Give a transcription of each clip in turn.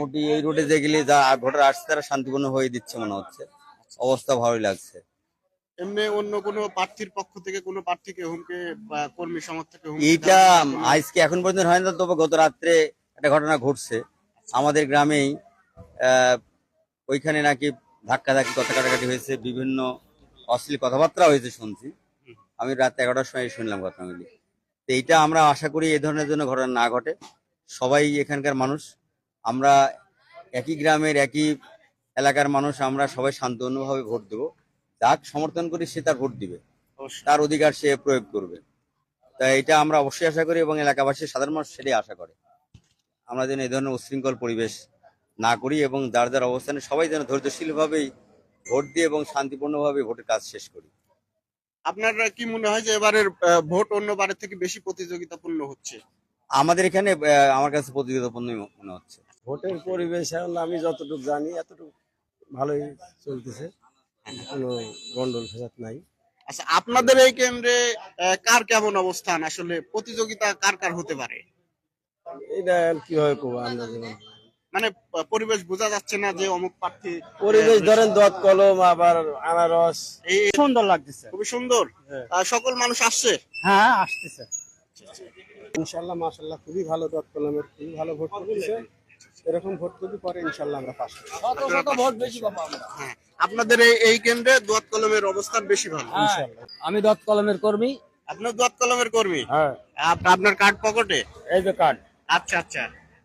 মোটামুটি এই রোডে যে গেলে যা ভোটার আসছে তারা শান্তিপূর্ণ হয়ে দিচ্ছে মনে হচ্ছে। অবস্থা ভালোই লাগছে। এমনি অন্য কোনো প্রার্থীর পক্ষ থেকে কোনো প্রার্থীকে হুমকে বা কর্মী সমর্থকে হুমকি আজকে এখন পর্যন্ত হয় না তবে গত রাত্রে একটা ঘটনা ঘটছে। আমাদের গ্রামেই আহ, ওইখানে নাকি ধাক্কা ধাক্কি কথা কাটাকাটি হয়েছে বিভিন্ন অশ্লীল কথাবার্তা হয়েছে শুনছি। আমি রাত এগারোটার সময় শুনলাম ঘটনাগুলি। তো এইটা আমরা আশা করি এই ধরনের জন্য ঘটনা না ঘটে। সবাই এখানকার মানুষ আমরা একই গ্রামের একই এলাকার মানুষ আমরা সবাই শান্তভাবে ভোট দেবো। যাক সমর্থন করি সে তার ভোট দিবে। তার অধিকার সে প্রয়োগ করবে। তাই এটা আমরা অবশ্যই আশা করি এবং এলাকাবাসী সাধারণ মানুষ সেটাই আশা করে। আমরা যেন এই ধরনের উশৃঙ্খল পরিবেশ না করি এবং যার যার অবস্থানে সবাই যেন ধৈর্যশীলভাবেই ভোট দিয়ে এবং শান্তিপূর্ণভাবে ভোটের কাজ শেষ করি। আপনার কি মনে হয় যে এবারের ভোট অন্য বারের থেকে বেশি প্রতিযোগিতাপূর্ণ হচ্ছে? আমাদের এখানে আমার কাছে প্রতিযোগিতাপূর্ণ মনে হচ্ছে। ভোটের পরিবেশ এখন আমি যতটুকু জানি এতটুকু ভালোই চলতেছে। কোনো গন্ডল ফেসাদ নাই। আচ্ছা আপনাদের এই কেন্দ্রে আহ, কার কেমন অবস্থান? আসলে প্রতিযোগিতা কার কার হতে পারে? এটা কীভাবে করব আমরা যেমন মানে পরিবেশ বোঝা যাচ্ছে না যে অমুক প্রার্থী পরিবেশ ধরেন দত কলম আবার আনারস। এই সুন্দর লাগতেছে। খুবই সুন্দর। হ্যাঁ। সকল মানুষ আসছে? হ্যাঁ আসতেছে। ইনশাল্লাহ মাসাল্লাহ খুবই ভালো দত কলমের খুবই ভালো ভোট করতেছে। এরকম ভোট যদি পরে ইনশাল্লাহ আমরা পাস শত শত ভোট বেশি পাবো হ্যাঁ আপনাদের এই এই কেন্দ্রে দোয়াত কলমের অবস্থান বেশি ভালো। ইনশাল্লাহ। আমি দত কলমের কর্মী। আপনার দোয়াত কলমের কর্মী? হ্যাঁ। আপনার কার্ড পকেটে? এই যে কার্ড। আচ্ছা আচ্ছা।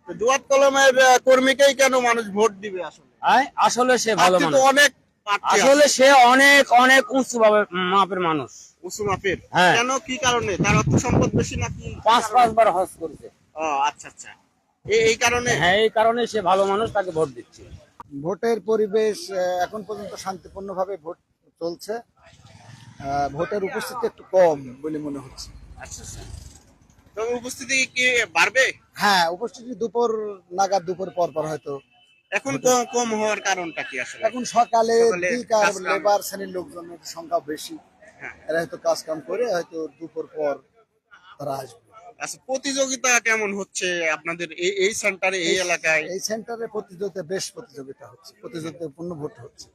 দোয়াত কলমের কর্মীকেই কেন মানুষ ভোট দিবে আসলে? আসলে সে ভালো মানুষ। অনেক আসলে সে অনেক অনেক উঁচু ভাবে- মাপের মানুষ। উঁচু মাপের। হ্যাঁ। কেন কি কারণে? তার অর্থ সম্পদ বেশি নাকি? পাঁচ পাঁচবার হজ করেছে। ও আচ্ছা আচ্ছা। এই এই কারণে হ্যাঁ এই কারণে সে ভালো মানুষ তাকে ভোট দিচ্ছে। ভোটের পরিবেশ আহ, এখন পর্যন্ত শান্তিপূর্ণভাবে ভোট চলছে। আহ, ভোটের উপস্থিতি একটু কম বলে মনে হচ্ছে। আচ্ছা আচ্ছা। তবে উপস্থিতি কি বাড়বে? হ্যাঁ উপস্থিতি দুপুর নাগাদ দুপুর পর পর হয়তো। এখন কম কম হওয়ার কারণটা কি আসলে? এখন সকালে সকালে দিক লেবার শ্রেণির লোকজনের সংখ্যা বেশি। হ্যাঁ। এরা হয়তো কাজ কাম করে হয়তো দুপুর পর তারা আসবে। আচ্ছা প্রতিযোগিতা কেমন হচ্ছে আপনাদের এই এই সেন্টারে এই এলাকায়? এই সেন্টারে প্রতিযোগিতা বেশ প্রতিযোগিতা হচ্ছে। প্রতিযোগিতাপূর্ণ ভোট হচ্ছে।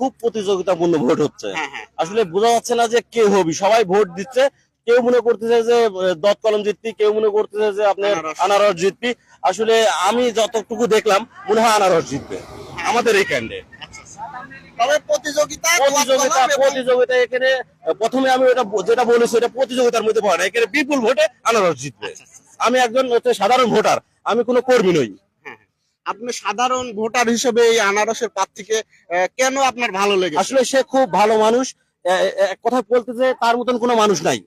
খুব প্রতিযোগিতাপূর্ণ ভোট হচ্ছে। হ্যাঁ হ্যাঁ। আসলে বোঝা যাচ্ছে না যে কে হবি সবাই ভোট দিচ্ছে। কেউ মনে করতেছে যে দত কলম জিতবি কেউ মনে করতেছে যে আপনার আনারস। আনারস জিতবি। আসলে আমি যতটুকু দেখলাম মনে হয় আনারস জিতবে। আমাদের এই ক্যান্ডে তবে প্রতিযোগিতা প্রতিযোগিতা প্রতিযোগিতা এখানে প্রথমে আমি ওটা যেটা বলেছি ওটা প্রতিযোগিতার মধ্যে পড়ে না। এখানে বিপুল ভোটে আনারস জিতবে। আমি একজন হচ্ছে সাধারণ ভোটার আমি কোনো কর্মী নই। হ্যাঁ, আপনি সাধারণ ভোটার হিসেবে এই আনারসের প্রার্থীকে কেন আপনার ভালো লেগেছে? আসলে সে খুব ভালো মানুষ। এক কথা বলতে যে তার মতন কোনো মানুষ নাই।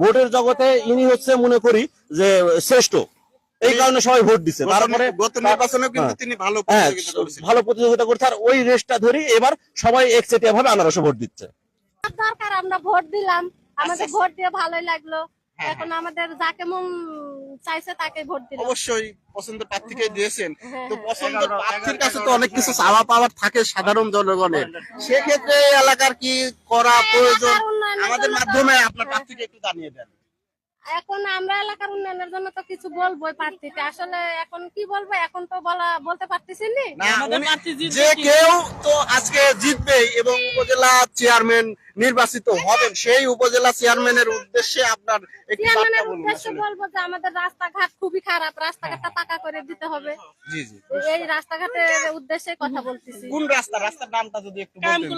ভোটের জগতে ইনি হচ্ছে মনে করি যে শ্রেষ্ঠ। এই কারণে সবাই ভোট দিচ্ছে গত- তারপরে গত নির্বাচনে কিন্তু হ্যাঁ। তিনি ভালো হ্যাঁ প্রতিযোগিতা করেছেন ভালো প্রতিযোগিতা করছে। আর ওই রেসটা ধরি এবার সবাই একচেটিয়া ভাবে আনারসে ভোট দিচ্ছে। দরকার আমরা ভোট দিলাম। আমাদের আচ্ছা। ভোট দিয়ে ভালোই লাগল। হ্যাঁ, এখন আমাদের যাকে মন চাইছে তাকে ভোট দিলাম। অবশ্যই পছন্দের প্রার্থীকে দিয়েছেন। তো। পছন্দের প্রার্থীর কাছে তো অনেক কিছু চাওয়া পাওয়ার থাকে সাধারণ জনগণের। সেক্ষেত্রে এলাকার কি করা প্রয়োজন? আমাদের মাধ্যমে আপনার প্রার্থীকে একটু জানিয়ে দেন। এখন আমরা এলাকার উন্নয়নের জন্য তো কিছু বলবোই প্রার্থীকে। আসলে এখন কি বলব? এখন তো বলা বলতে পারতেছি যে কেউ তো আজকে জিতবে এবং উপজেলা চেয়ারম্যান নির্বাচিত হবেন সেই উপজেলা চেয়ারম্যানের উদ্দেশ্যে আপনার চেয়ারম্যানের উদ্দেশ্যে বলব যে আমাদের রাস্তাঘাট খুবই খারাপ। রাস্তাঘাটটা পাকা করে দিতে হবে। জি জি এই রাস্তাঘাটের উদ্দেশ্যে কথা বলতেছি। কোন রাস্তা? রাস্তার নামটা যদি একটু বলতেন।